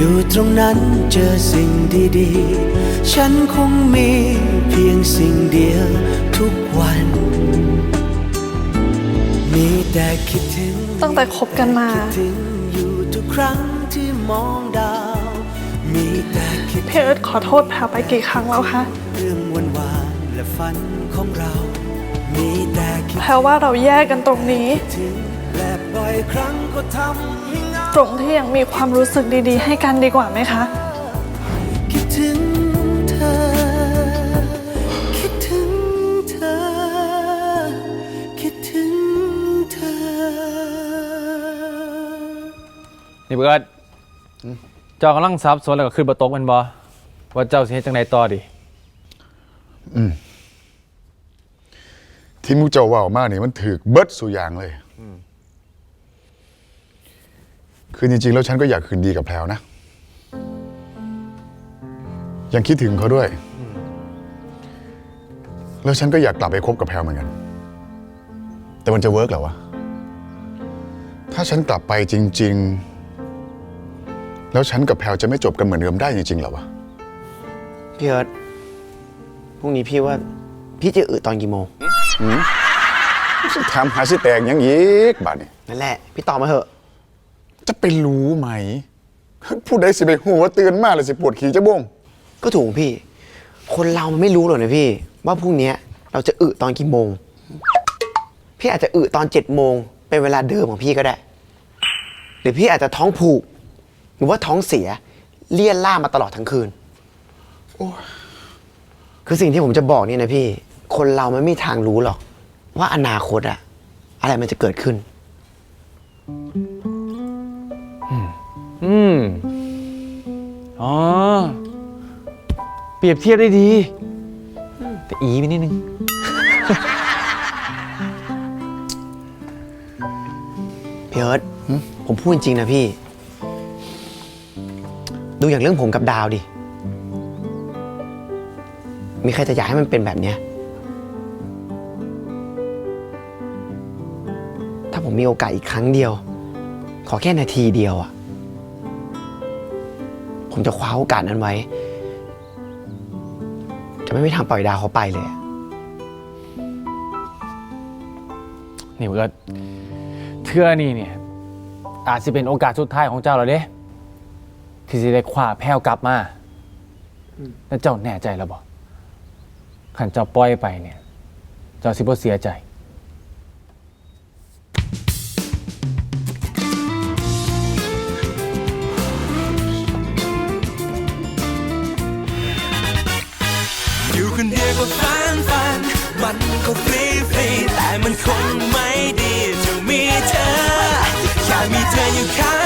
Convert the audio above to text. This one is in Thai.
อยู่ตรงนั้นเจอสิ่งดีๆ ฉันคงมีเพียงสิ่งเดียวทุกวัน มีแต่คิดถึงตั้งแต่คบกันมา คิดถึงอยู่ทุกครั้งที่มองดาว มีแต่คิดพี่เอิร์ธขอโทษแพรไปกี่ครั้งแล้วคะเรื่องวันวานๆและฝันของเรา มีแต่คิดแพรว่าเราแยกกันตรงนี้ ถึงและบ่อยครั้งก็ทำให้เหงา ตรงที่ยังมีความรู้สึกดีๆ ให้กันดีกว่าไหมคะคิดถึงเธอ คิดถึงเธอ คิดถึงเธอ นี่เบิร์ดเจ้ากำลังซับสนแล้วก็ขึ้นบตกแมันบ่ว่าเจ้าสิเฮ็ดจังไดต่อดิที่มูเจ้าเว่าวมากนี่มันถือเบิดสู่อย่างเลย คือจริงๆ แล้วฉันก็อยากคืนดีกับแพลวนะ ยังคิดถึงเขาด้วย แล้วฉันก็อยากกลับไปคบกับแพลวเหมือนกัน แต่มันจะเวิร์กเหรอวะ ถ้าฉันกลับไปจริง ๆ แล้วฉันกับแพลวจะไม่จบกันเหมือนเดิมได้จริงๆเหรอวะ พี่เอิร์ธพรุ่งนี้พี่ว่า พี่จะอึตอนกี่โมง ถามหาสิแตกยังยีกบาดนี่นั่นแหละ พี่ตอบมาเถอะ จะไปรู้ไหมผู้ใดสิไปหัวาตื่นมากเลยสิปวดขี้จะบงก็ถูกพี่ คนเรามันไม่รู้หรอกนะพี่ ว่าพรุ่งนี้เราจะอึตอนกี่โมง พี่อาจจะอึตอนเจ็ดโมงเป็นเวลาเดิมของพี่ก็ได้ หรือพี่อาจจะท้องผูก หรือว่าท้องเสียเลี่ยนล่ามาตลอดทั้งคืน คือสิ่งที่ผมจะบอกเนี่ยนะพี่ คนเรามันไม่มีทางรู้หรอก ว่าอนาคตอะอะไรมันจะเกิดขึ้น อืม อ๋อ เปรียบเทียบได้ดี แต่อีไปนิดนึง พี่เอิร์ธผมพูดจริงนะพี่ ดูอย่างเรื่องผมกับดาวดิ มีใครจะอยากให้มันเป็นแบบเนี้ย ถ้าผมมีโอกาสอีกครั้งเดียว ขอแค่นาทีเดียวอะ ผมจะคว้าโอกาสนั้นไว้ จะไม่ไม่ทำปล่อยดาวเขาไปเลยนี่เบิร์ดเทื่อนี่เนี่ย อาจสิเป็นโอกาสสุดท้ายของเจ้าแล้วเด้ที่สิได้คว้าแพ้วกลับมา แล้วเจ้าแน่ใจแล้วบ่ขันเจ้าปล่อยไปเนี่ย เจ้าสิบ่เสียใจ อยู่คนเดียวก็ฟันฟันมันก็ฟรีฟรีแต่มันคงไม่ดีจะมีเธอแค่มีเธออยู่ข้าง